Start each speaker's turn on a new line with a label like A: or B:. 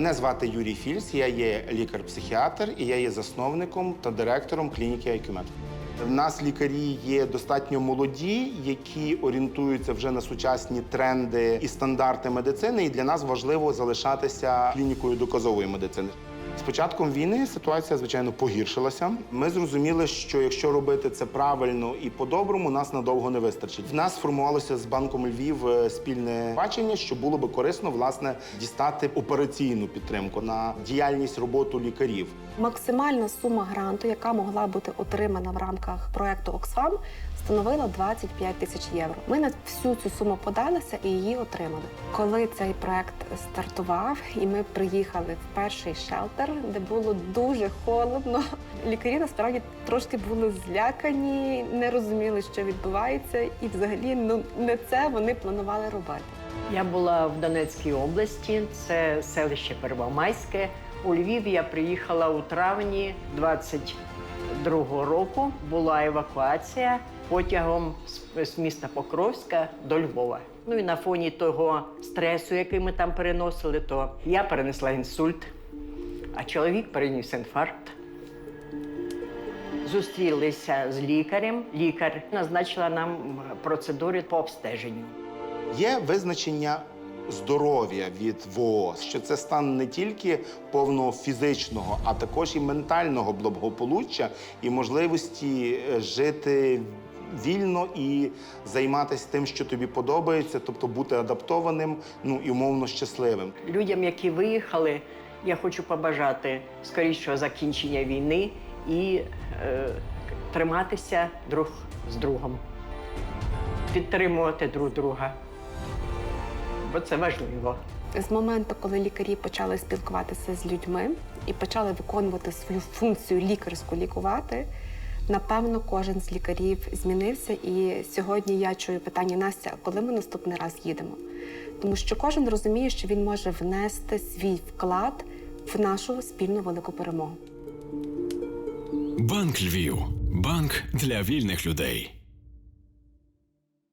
A: Мене звати Юрій Фільс, я є лікар-психіатр і я є засновником та директором клініки IQMed. В нас лікарі є достатньо молоді, які орієнтуються вже на сучасні тренди і стандарти медицини. І для нас важливо залишатися клінікою доказової медицини. З початком війни ситуація, звичайно, погіршилася. Ми зрозуміли, що якщо робити це правильно і по-доброму, нас надовго не вистачить. В нас сформувалося з банком Львів е, спільне бачення, що було би корисно власне дістати операційну підтримку на діяльність роботу лікарів.
B: Максимальна сума гранту, яка могла бути отримана в рамках проекту Оксфам, становила 25 тисяч євро. Ми на всю цю суму подалися і її отримали. Коли цей проект стартував, і ми приїхали в перший шелтер, де було дуже холодно. Лікарі насправді трошки були злякані, не розуміли, що відбувається, і взагалі ну не це вони планували робити.
C: Я була в Донецькій області, це селище Первомайське. У Львів я приїхала у травні 22-го року. Була евакуація потягом з міста Покровська до Львова. Ну і на фоні того стресу, який ми там переносили, то я перенесла інсульт, а чоловік переніс інфаркт. Зустрілися з лікарем. Лікар назначила нам процедури по обстеженню.
A: Є визначення здоров'я від ВООЗ, що це стан не тільки повного фізичного, а також і ментального благополуччя і можливості е, жити вільно і займатися тим, що тобі подобається, тобто бути адаптованим, ну і умовно щасливим.
C: Людям, які виїхали, я хочу побажати скорішого закінчення війни і е, триматися друг з другом, підтримувати друг друга, бо це важливо.
B: З моменту, коли лікарі почали спілкуватися з людьми і почали виконувати свою функцію лікарську лікувати, напевно, кожен з лікарів змінився. І сьогодні я чую питання Настя, коли ми наступний раз їдемо? Тому що кожен розуміє, що він може внести свій вклад в нашу спільну велику перемогу.
D: Банк Львів. Банк для вільних людей.